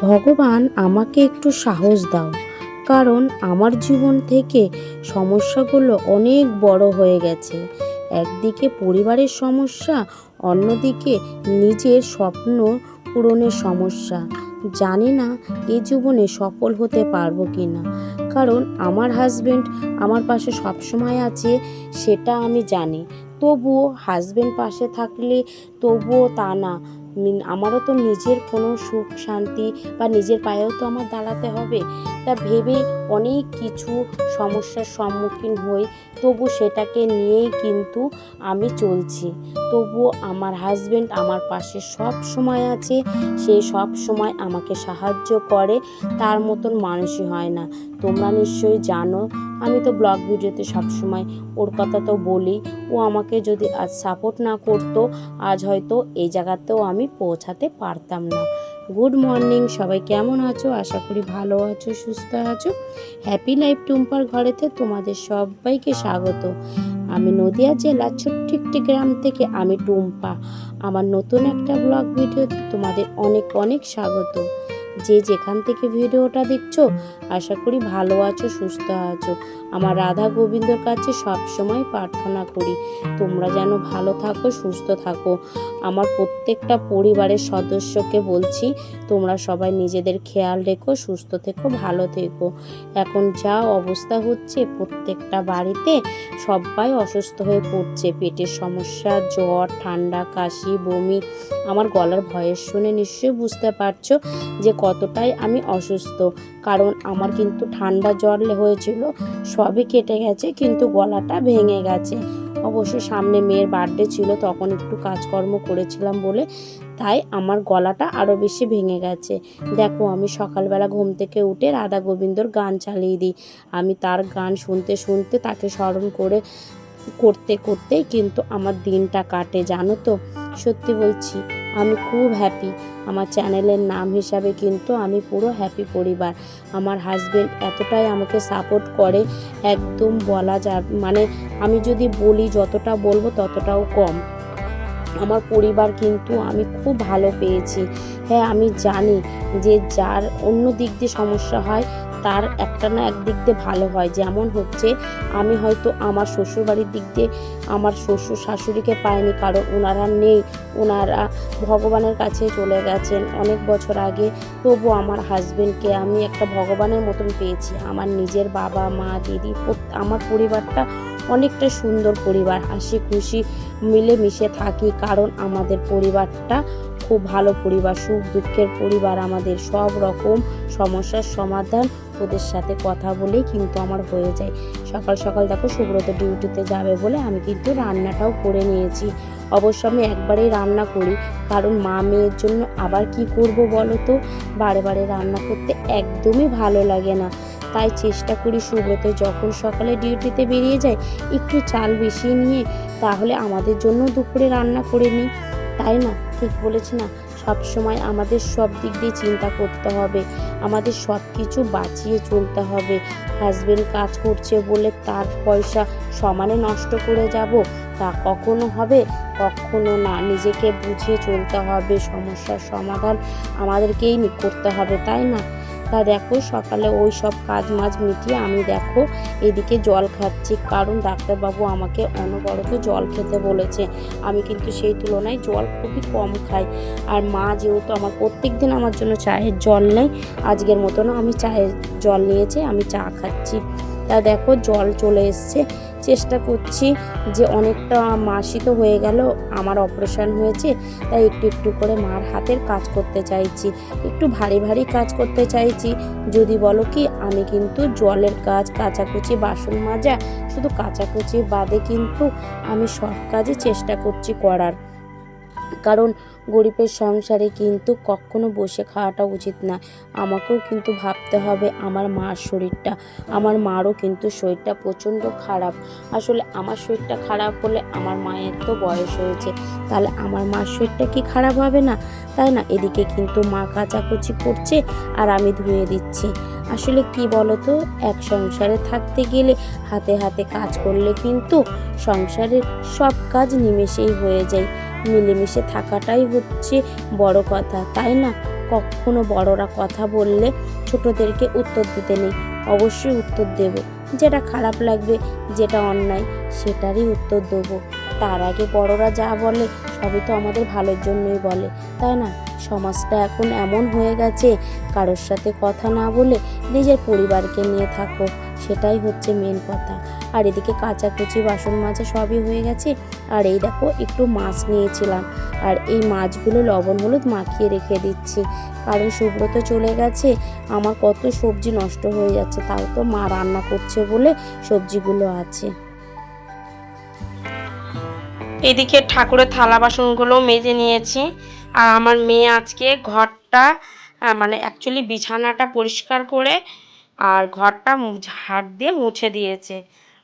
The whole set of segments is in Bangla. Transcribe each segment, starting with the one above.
ভগবান আমাকে একটু সাহস দাও, কারণ আমার জীবন থেকে সমস্যাগুলো অনেক বড় হয়ে গেছে। একদিকে পরিবারের সমস্যা, অন্যদিকে নিজের স্বপ্ন পূরণের সমস্যা। জানি না এই জীবনে সফল হতে পারব কি না কারণ আমার হাজবেন্ড আমার পাশে সবসময় আছে, সেটা আমি জানি। তবুও হাজবেন্ড পাশে থাকলে তবুও তা না। আমারও তো নিজের কোনো সুখ, শান্তি বা নিজের পায়েও তো আমার দাঁড়াতে হবে। তা ভেবে অনেক কিছু সমস্যার সম্মুখীন হই, তবু সেটাকে নিয়েই কিন্তু আমি চলছি। তবু আমার হাজব্যান্ড আমার পাশে সব সময় আছে, সে সব সময় আমাকে সাহায্য করে, তার মতন মানুষই হয় না। তোমরা নিশ্চয়ই জানো, আমি তো ব্লগ ভিডিওতে সব সময় ওর কথা তো বলি, ও আমাকে যদি আজ সাপোর্ট না করতো, আজ হয়তো এই জায়গাতেও আমি পৌঁছাতে পারতাম না। গুড মর্নিং, সবাই কেমন আছো? আশা করি ভালো আছো, সুস্থ আছো। হ্যাপি লাইফ টুম্পার ঘরেতে তোমাদের সবাইকে স্বাগত। আমি নদিয়া জেলার ছোট্ট একটি গ্রাম থেকে আমি টুম্পা। আমার নতুন একটা ব্লগ ভিডিওতে তোমাদের অনেক অনেক স্বাগত। যে যেখান থেকে ভিডিওটা দেখছ, আশা করি ভালো আছো, সুস্থ আছো। আমার রাধা গোবিন্দর কাছে সব সময় প্রার্থনা করি, তোমরা যেন ভালো থাকো, সুস্থ থাকো। আমার প্রত্যেকটা পরিবারের সদস্যকে বলছি, তোমরা সবাই নিজেদের খেয়াল রেখো, সুস্থ থেকো, ভালো থেকো। এখন যা অবস্থা হচ্ছে, প্রত্যেকটা বাড়িতে সবাই অসুস্থ হয়ে পড়ছে। পেটের সমস্যা, জ্বর, ঠান্ডা, কাশি, বমি, আমার গলার ভয়েস শুনে নিশ্চয়ই বুঝতে পারছ যে কতটাই আমি অসুস্থ। কারণ আমার কিন্তু ঠান্ডা জ্বর হয়েছিল সবই কেটে গেছে, কিন্তু গলাটা ভেঙে গেছে। অবশ্য সামনে মেয়ের বার্থডে ছিল, তখন একটু কাজকর্ম করেছিলাম বলে, তাই আমার গলাটা আরও বেশি ভেঙে গেছে। দেখো, আমি সকালবেলা ঘুম থেকে উঠে রাধা গোবিন্দর গান চালিয়ে দিই। আমি তার গান শুনতে শুনতে তাকে স্মরণ করে, করতে করতেই কিন্তু আমার দিনটা কাটে, জানো তো? সত্যি বলছি। আমি খুব হ্যাপি আমার চ্যানেলের নাম হিসাবে কিন্তু আমি পুরো হ্যাপি পরিবার। আমার হাজবেন্ড এতটাই আমাকে সাপোর্ট করে, একদম বলা যা মানে আমি যদি বলি যতটা বলব ততটাও কম। আমার পরিবার কিন্তু আমি খুব ভালো পেয়েছি। হ্যাঁ আমি জানি যে যার অন্য দিক দিয়ে সমস্যা হয় তার একটা না একদিক দিয়ে ভালো হয়। যেমন হচ্ছে, আমি হয়তো আমার শ্বশুরবাড়ির দিক দিয়ে আমার শ্বশুর শাশুড়িকে পাইনি, কারণ ওনারা নেই। ওনারা ভগবানের কাছে চলে গেছেন অনেক বছর আগে। তবু আমার হাজবেন্ডকে আমি একটা ভগবানের মতন পেয়েছি। আমার নিজের বাবা, মা, দিদি আমার পরিবারটা অনেকটা সুন্দর পরিবার। হাসি খুশি মিলেমিশে থাকি, কারণ আমাদের পরিবারটা খুব ভালো পরিবার, সুখ দুঃখের পরিবার আমাদের সব রকম সমস্যার সমাধান ওদের সাথে কথা বলেই কিন্তু আমার হয়ে যায়। সকাল সকাল দেখো সুব্রত ডিউটিতে যাবে বলে আমি কিন্তু রান্নাটাও করে নিয়েছি। অবশ্য আমি একবারেই রান্না করি, কারণ মা মেয়ের জন্য আবার কি করব বলো তো? বারে বারে রান্না করতে একদমই ভালো লাগে না। তাই চেষ্টা করি সুব্রত যখন সকালে ডিউটিতে বেরিয়ে যায়, একটু চাল বেশি নিয়ে তাহলে আমাদের জন্য দুপুরে রান্না করে নিই। তাই না? ঠিক বলেছি না? সব সময় আমাদের সব দিক দিয়ে চিন্তা করতে হবে। আমাদের সব কিছু বাঁচিয়ে চলতে হবে। হাজবেন্ড কাজ করছে বলে তার পয়সা সমানে নষ্ট করে যাব? তা কখনো হবে? কখনো না। নিজেকে বুঝিয়ে চলতে হবে। সমস্যার সমাধান আমাদেরকেই করতে হবে, তাই না? তা দেখো, সকালে ওই সব কাজ মাছ মিটিয়ে আমি দেখো এদিকে জল খাচ্ছি। কারণ ডাক্তারবাবু আমাকে অনবরত জল খেতে বলেছে। আমি কিন্তু সেই তুলনায় জল খুবই কম খাই। আর মা যেহেতু আমার প্রত্যেক দিন আমার জন্য চায়ের জল নেই আজকের মতনও আমি চায়ের জল নিয়েছি, আমি চা খাচ্ছি। তা দেখো জল চলে এসছে। চেষ্টা করছি যে অনেকটা মাসি তো হয়ে গেল, আমার অপারেশন হয়েছে, তাই একটু একটু করে মার হাতের কাজ করতে চাইছি। একটু ভারী ভারী কাজ করতে চাইছি, যদি বলো কি, আমি কিন্তু জলের কাজ, কাচাকুচি, বাসন মাজা, শুধু কাচাকুচি বাদে কিন্তু আমি সব কাজই চেষ্টা করছি করার। কারণ গরিবের সংসারে কিন্তু কখনো বসে খাওয়াটা উচিত না। আমাকেও কিন্তু ভাবতে হবে আমার মার শরীরটা। আমার মারও কিন্তু শরীরটা প্রচণ্ড খারাপ। আসলে আমার শরীরটা খারাপ হলে আমার মায়ের তো বয়স হয়েছে। তাহলে আমার মার শরীরটা কি খারাপ হবে না? তাই না? এদিকে কিন্তু মা কাচাকুচি করছে আর আমি ধুয়ে দিচ্ছি। আসলে কি বলতো? এক সংসারে থাকতে গেলে হাতে হাতে কাজ করলে কিন্তু সংসারের সব কাজ নিমেষেই হয়ে যায়। মিলেমিশে থাকাটাই হচ্ছে বড় কথা, তাই না? কখনো বড়রা কথা বললে ছোটদেরকে উত্তর দিতে নেই, অবশ্যই উত্তর দেব। যেটা খারাপ লাগবে, যেটা অন্যায়, সেটারই উত্তর দেবো। তার আগে বড়রা যা বলে, সবই তো আমাদের ভালোর জন্যই বলে, তাই না? সমাজটা এখন এমন হয়ে গেছে, কারোর সাথে কথা না বলে নিজের পরিবারকে নিয়ে থাকো, সেটাই হচ্ছে মেন কথা। আর এদিকে কাচাকুচি, বাসন মাজা সবই হয়ে গেছে। আর এই দেখো, একটু মাছ নিয়েছিলাম। আর এই মাছগুলো লবণ হলুদ মাখিয়ে রেখে দিচ্ছি। কারণ সুব্রত চলে গেছে, আমার কত সবজি নষ্ট হয়ে যাচ্ছে, তাও তো মা রান্না করছে বলে সবজিগুলো আছে। এদিকে ঠাকুরের থালা বাসনগুলো মেজে নিয়েছি। আর আমার মেয়ে আজকে ঘরটা মানে অ্যাকচুয়ালি বিছানাটা পরিষ্কার করে, আর ঘরটা ঝাড় দিয়ে মুছে দিয়েছে।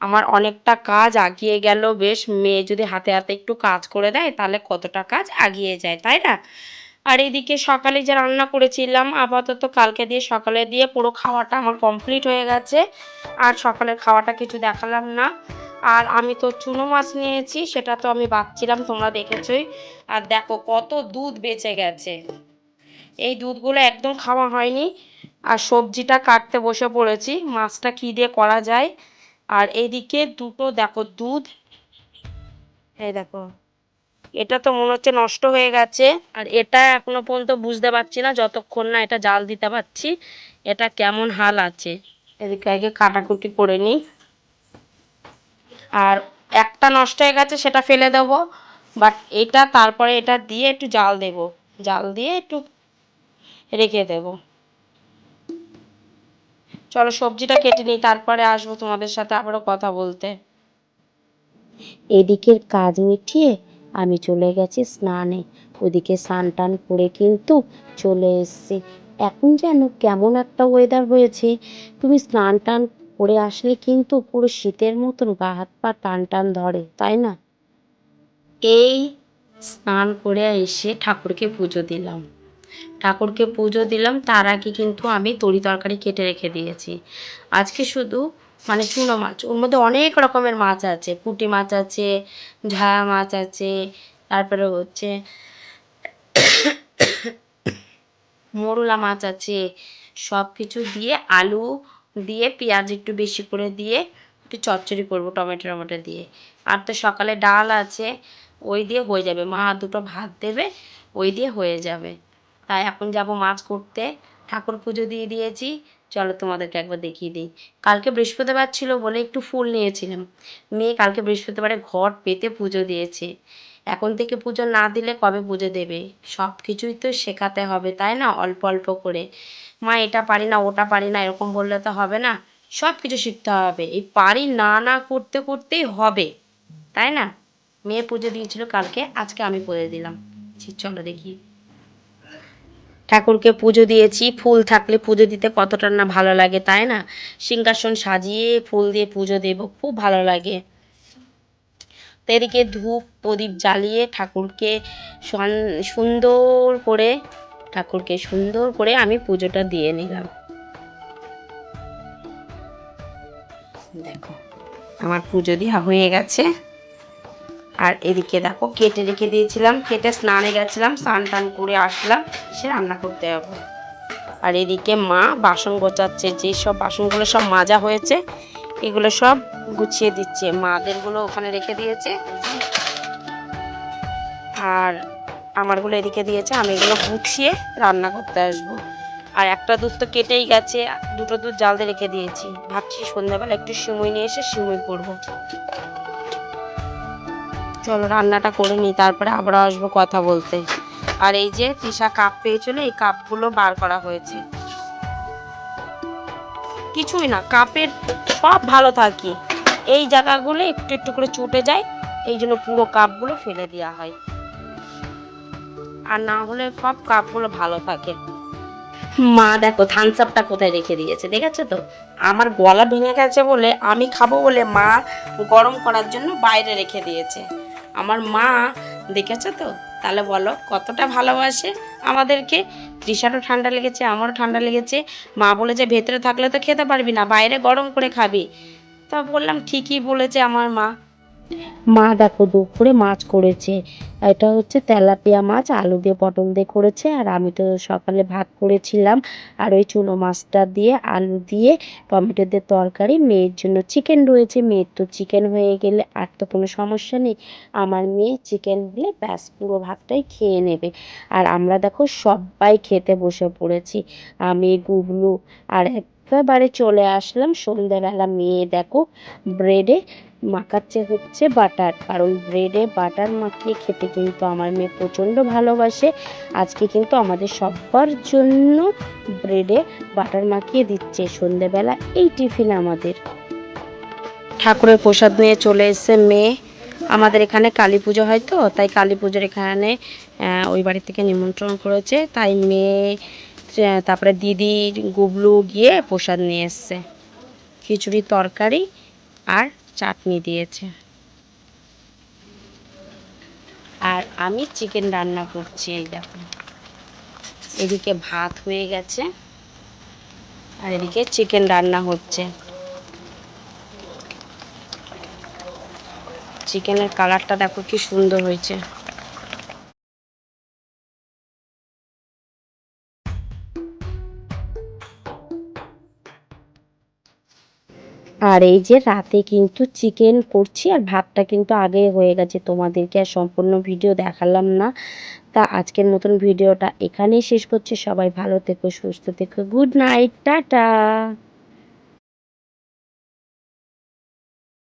আমার অনেকটা কাজ আগিয়ে গেল, বেশ মেয়ে যদি হাতে হাতে একটু কাজ করে দেয় তাহলে কতটা কাজ আগিয়ে যায়, তাই না? আর এদিকে সকালে যে রান্না করেছিলাম, আপাতত কালকে দিয়ে সকালে দিয়ে পুরো খাওয়াটা আমার কমপ্লিট হয়ে গেছে। আর সকালের খাওয়াটা কিছু দেখালাম না। আর আমি তো চুনো মাছ নিয়েছি, সেটা তো আমি বাচ্ছিলাম, তোমরা দেখেছই। আর দেখো কত দুধ বেঁচে গেছে। এই দুধগুলো একদম খাওয়া হয়নি। আর সবজিটা কাটতে বসে পড়েছি, মাছটা কী দিয়ে করা যায়? আর এইদিকে দুটো দেখো দুধ। এই দেখো, এটা তো মনে হচ্ছে নষ্ট হয়ে গেছে। আর এটা এখনও পর্যন্ত বুঝতে পারছি না, যতক্ষণ না এটা জাল দিতে পারছি, এটা কেমন হাল আছে। এদিকে আগে কাটাকুটি করে নিই। আর একটা নষ্ট হয়ে গেছে, সেটা ফেলে দেব। বাট এটা তারপরে এটা দিয়ে একটু জাল দেব। জাল দিয়ে একটু রেখে দেব। চলো সবজিটা কেটে নিই, তারপরে আসব তোমাদের সাথে আবারও কথা বলতে। এদিকের কাজ মিটিয়ে আমি চলে গেছি স্নানে। ওদিকে স্নান টান করে কিন্তু চলে এসছি। এখন যেন কেমন একটা ওয়েদার হয়েছে। তুমি স্নান টান করে আসলে কিন্তু পুরো শীতের মতন গা হাত পা টান টান ধরে, তাই না? এই স্নান করে এসে ঠাকুরকে পুজো দিলাম। ঠাকুরকে পুজো দিলাম, তার আগে কিন্তু আমি তরি তরকারি কেটে রেখে দিয়েছি। আজকে শুধু মানে চুনো মাছ, ওর মধ্যে অনেক রকমের মাছ আছে, পুঁটি মাছ আছে, ঝায়া মাছ আছে, তারপরে হচ্ছে মোরলা মাছ আছে সব কিছু দিয়ে আলু দিয়ে পেঁয়াজ একটু বেশি করে দিয়ে একটু চচ্চড়ি করব টমেটো টমেটো দিয়ে। আর তো সকালে ডাল আছে, ওই দিয়ে হয়ে যাবে, মা দুটো ভাত দেবে, ওই দিয়ে হয়ে যাবে। তাই এখন যাব মাছ করতে। ঠাকুর পুজো দিয়ে দিয়েছি। চলো তোমাদেরকে একবার দেখিয়ে দিই। কালকে বৃহস্পতিবার ছিল বলে একটু ফুল নিয়েছিলাম। মেয়ে কালকে বৃহস্পতিবারে ঘর পেতে পুজো দিয়েছে। এখন থেকে পুজো না দিলে কবে পুজো দেবে? সব কিছুই তো শেখাতে হবে, তাই না? অল্প অল্প করে। মা, এটা পারি না, ওটা পারি না, এরকম বললে তো হবে না। সব কিছু শিখতে হবে। এই পারি না না করতে করতেই হবে। তাই না? মেয়ে পুজো দিয়েছিল কালকে, আজকে আমি পুজো দিলাম। চলো দেখি। ঠাকুরকে পুজো দিয়েছি। ফুল থাকলে পুজো দিতে কতটা না ভালো লাগে, তাই না? সিংহাসন সাজিয়ে ফুল দিয়ে পুজো দেব, খুব ভালো লাগে। তো এদিকে ধূপ, প্রদীপ জ্বালিয়ে ঠাকুরকে সুন্দর করে, ঠাকুরকে সুন্দর করে আমি পুজোটা দিয়ে নিলাম। দেখো, আমার পুজো দেওয়া হয়ে গেছে। আর এদিকে দেখো কেটে রেখে দিয়েছিলাম, কেটে স্নানে গেছিলাম, স্নান টান করে আসলাম সে রান্না করতে যাব। আর এদিকে মা বাসন গোছাচ্ছে, যেসব বাসনগুলো সব মাজা হয়েছে, এগুলো সব গুছিয়ে দিচ্ছে। মাদেরগুলো ওখানে রেখে দিয়েছে। আর আমারগুলো এদিকে দিয়েছে, আমি এগুলো গুছিয়ে রান্না করতে আসব। আর একটা দুধ তো কেটেই গেছে, দুটো দুধ জাল দিয়ে রেখে দিয়েছি। ভাবছি সন্ধ্যাবেলা একটু সিমুই নিয়ে এসে সিমুই করব। চলো রান্নাটা করে নিই, তারপরে আবার আসব কথা বলতে। আর এই যে তৃষা কাপ পেয়েছিল, এই কাপগুলো বার করা হয়েছে। কিছুই না কাপের সব ভালো থাকি। এই জায়গাগুলো একটু একটু করে চুটে যায়, এই জন্য পুরো কাপগুলো ফেলে দেওয়া হয়। আর না হলে সব কাপগুলো ভালো থাকে। মা দেখো থামস আপটা কোথায় রেখে দিয়েছে, দেখেছ তো? আমার গলা ভেঙে গেছে বলে আমি খাব বলে মা গরম করার জন্য বাইরে রেখে দিয়েছে। আমার মা দেখেছ তো? তাহলে বলো, কতটা ভালোবাসে আমাদেরকে? তৃষারও ঠান্ডা লেগেছে, আমারও ঠান্ডা লেগেছে। মা বলে যে ভেতরে থাকলে তো খেতে পারবি না, বাইরে গরম করে খাবি। তা বললাম, ঠিকই বলেছে আমার মা। মা দেখো দুপুরে মাছ করেছে। এটা হচ্ছে তেলাপিয়া মাছ, আলু দিয়ে পটল দিয়ে করেছে, আর আমি তো সকালে ভাত করেছিলাম। আর ওই চুনো মাছটা দিয়ে, আলু দিয়ে, টমেটো দিয়ে তরকারি, মেয়ের জন্য চিকেন রয়েছে। মেয়ের তো চিকেন হয়ে গেলে আর তো কোনো সমস্যা নেই। আমার মেয়ে চিকেন দিলে ব্যাস পুরো ভাতটাই খেয়ে নেবে। আর আমরা দেখো সবাই খেতে বসে পড়েছি। আমি গুবলু আর একেবারে চলে আসলাম সন্ধ্যেবেলা মেয়ে দেখো ব্রেডে মাখাচ্ছে হচ্ছে বাটার কারণ ব্রেডে বাটার মাখিয়ে খেতে কিন্তু আমার মেয়ে প্রচণ্ড ভালোবাসে। আজকে কিন্তু আমাদের সবার জন্য ব্রেডে বাটার মাখিয়ে দিচ্ছে সন্ধেবেলা এই টিফিন আমাদের। ঠাকুরের প্রসাদ নিয়ে চলে এসেছে মেয়ে। আমাদের এখানে কালী পুজো হয় তো, তাই কালী পুজোর এখানে ওই বাড়ি থেকে নিমন্ত্রণ করেছে। তাই মেয়ে তারপরে দিদি, গুবলু গিয়ে প্রসাদ নিয়ে এসছে। খিচুড়ি, তরকারি আর চাটনি দিয়েছে। আর আমি চিকেন রান্না করছি, এই দেখো। এদিকে ভাত হয়ে গেছে আর এদিকে চিকেন রান্না হচ্ছে। চিকেনের কালারটা দেখো কি সুন্দর হয়েছে। আর এই যে রাতে কিন্তু চিকেন করছি আর ভাতটা কিন্তু আগে হয়ে গেছে তোমাদেরকে আর সম্পূর্ণ ভিডিও দেখালাম না। তা আজকের মতন ভিডিওটা এখানেই শেষ করছি। সবাই ভালো থেকো, সুস্থ থেকো, গুড নাইট, টাটা।